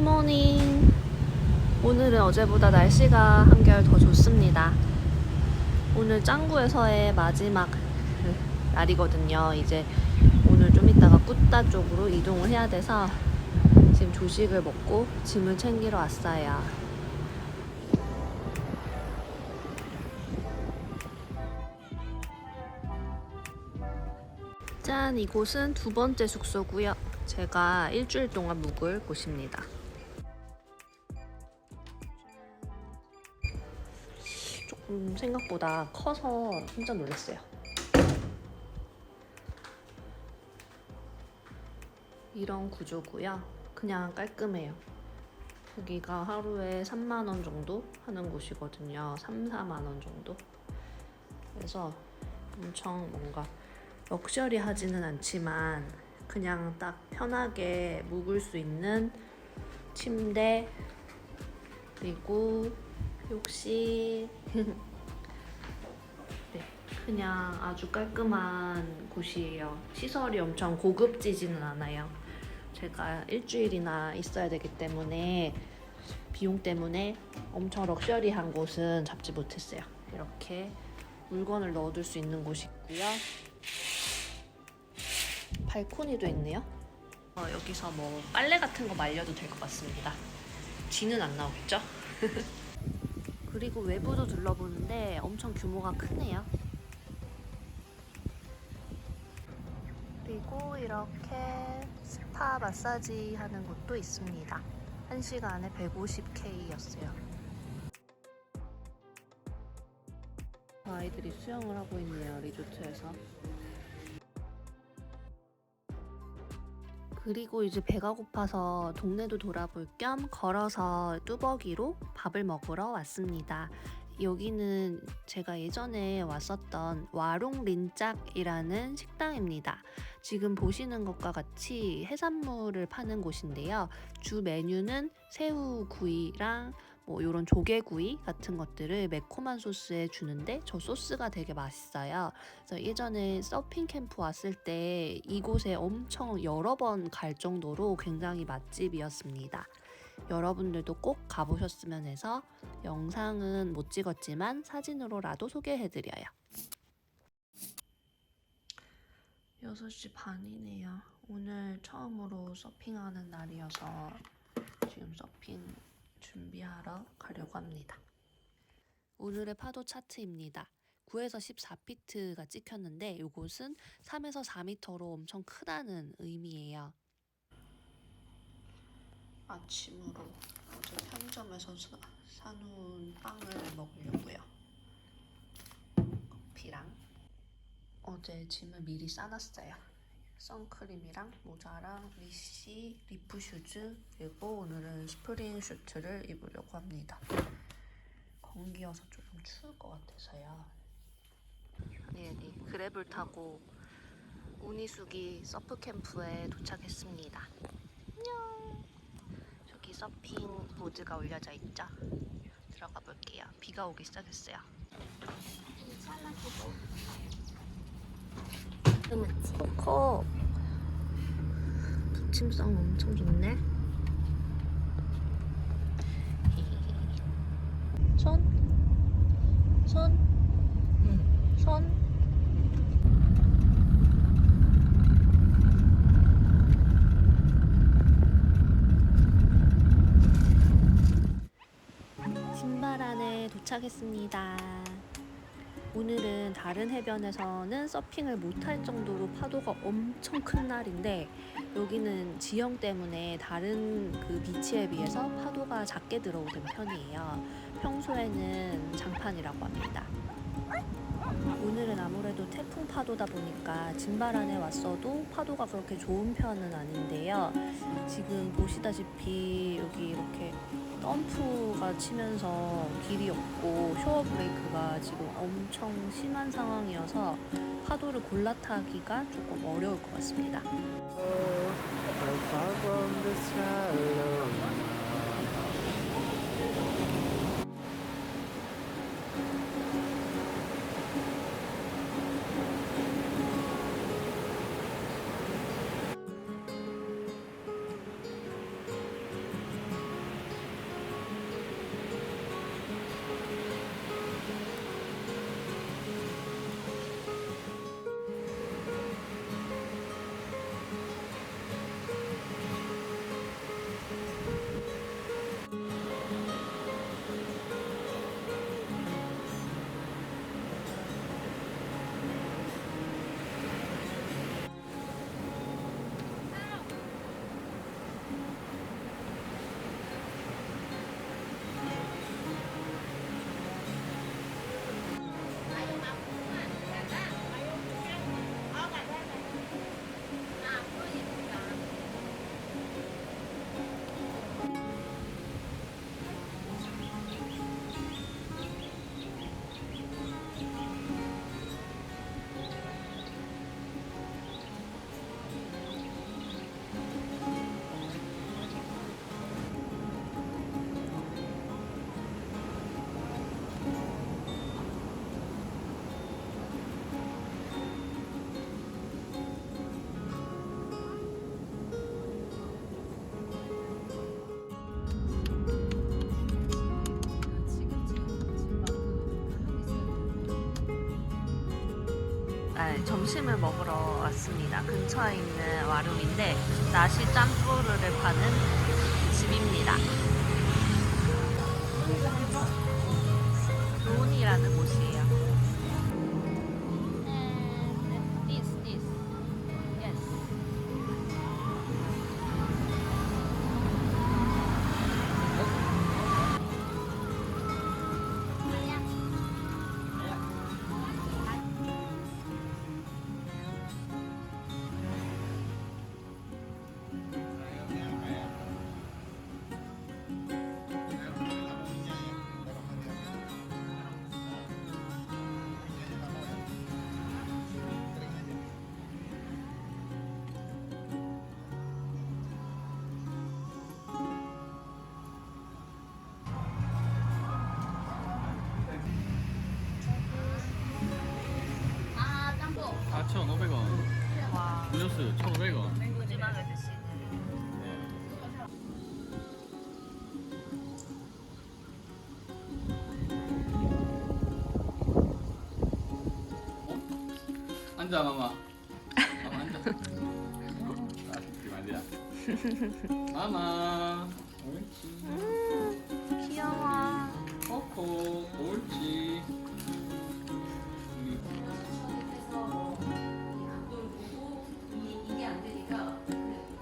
굿모닝. 오늘은 어제보다 날씨가 한결 더 좋습니다. 오늘 짱구에서의 마지막 그 날이거든요. 이제 오늘 좀 이따가 꾸따 쪽으로 이동을 해야 돼서 지금 조식을 먹고 짐을 챙기러 왔어요. 짠, 이곳은 두 번째 숙소고요. 제가 일주일 동안 묵을 곳입니다. 조금 생각보다 커서 깜짝 놀랐어요. 이런 구조고요. 그냥 깔끔해요. 여기가 하루에 3만 원 정도 하는 곳이거든요. 3, 4만 원 정도. 그래서 엄청 뭔가 럭셔리 하지는 않지만 그냥 딱 편하게 묵을 수 있는 침대 그리고 욕실 네, 그냥 아주 깔끔한 곳이에요. 시설이 엄청 고급지지는 않아요. 제가 일주일이나 있어야 되기 때문에 비용 때문에 엄청 럭셔리한 곳은 잡지 못했어요. 이렇게 물건을 넣어둘 수 있는 곳이 있고요. 발코니도 있네요. 어, 여기서 뭐 빨래 같은 거 말려도 될 것 같습니다. 쥐는 안 나오겠죠? 그리고 외부도 둘러보는데 엄청 규모가 크네요. 그리고 이렇게 스파 마사지 하는 곳도 있습니다. 1시간에 150K였어요. 아이들이 수영을 하고 있네요, 리조트에서. 그리고 이제 배가 고파서 동네도 돌아볼 겸 걸어서 뚜벅이로 밥을 먹으러 왔습니다. 여기는 제가 예전에 왔었던 와롱린짝이라는 식당입니다. 지금 보시는 것과 같이 해산물을 파는 곳인데요. 주 메뉴는 새우 구이랑 뭐 이런 조개구이 같은 것들을 매콤한 소스에 주는데 저 소스가 되게 맛있어요. 그래서 예전에 서핑 캠프 왔을 때 이곳에 엄청 여러 번 갈 정도로 굉장히 맛집이었습니다. 여러분들도 꼭 가보셨으면 해서 영상은 못 찍었지만 사진으로라도 소개해드려요. 6시 반이네요. 오늘 처음으로 서핑하는 날이어서 지금 서핑 준비하러 가려고 합니다. 오늘의 파도 차트입니다. 9에서 14피트가 찍혔는데 이곳은 3에서 4m로 엄청 크다는 의미예요. 아침으로 어제 편의점에서 사, 사놓은 빵을 먹으려고요. 커피랑 어제 짐을 미리 싸놨어요. 선크림이랑 모자랑 리시, 리프 슈즈 그리고 오늘은 스프링 슈트를 입으려고 합니다. 건기여서 조금 추울 것 같아서요. 아니 아니 그랩을 타고 우니수기 서프 캠프에 도착했습니다. 안녕. 저기 서핑 보드가 올려져 있죠. 들어가 볼게요. 비가 오기 시작했어요. 커. 붙임성 엄청 좋네. 손, 손, 손. 신발 안에 도착했습니다. 오늘은 다른 해변에서는 서핑을 못할 정도로 파도가 엄청 큰 날인데 여기는 지형 때문에 다른 그 비치에 비해서 파도가 작게 들어오는 편이에요. 평소에는 장판이라고 합니다. 오늘은 아무래도 태풍 파도다 보니까 진발 안에 왔어도 파도가 그렇게 좋은 편은 아닌데요. 지금 보시다시피 여기 이렇게 덤프가 치면서 길이 없고 쇼어 브레이크가 지금 엄청 심한 상황이어서 파도를 골라 타기가 조금 어려울 것 같습니다. 점심을 먹으러 왔습니다. 근처에 있는 와룸인데 나시 짬뿌르를 파는 집입니다. 론이라는 곳이에요. 음료수 1,500원. 푸짐하게 드시네. 앉아, 마마. 마마 앉아. 아, 되나? 마마. 옳지. 음, 귀여워. 코코. 옳지. 이게 안 되니까 그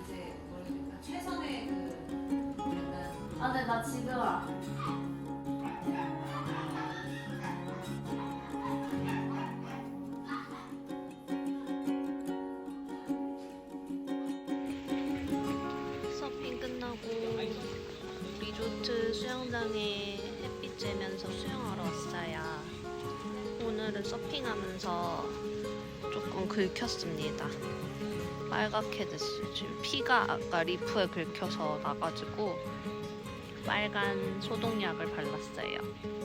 이제 뭐랄까 최선의 그 약간 아, 네, 나 집에 와. 서핑 끝나고 리조트 수영장에 햇빛 쬐면서 수영하러 왔어요. 오늘은 서핑하면서 조금 긁혔습니다. 빨갛게 됐어요. 지금 피가 아까 리프에 긁혀서 나가지고 빨간 소독약을 발랐어요.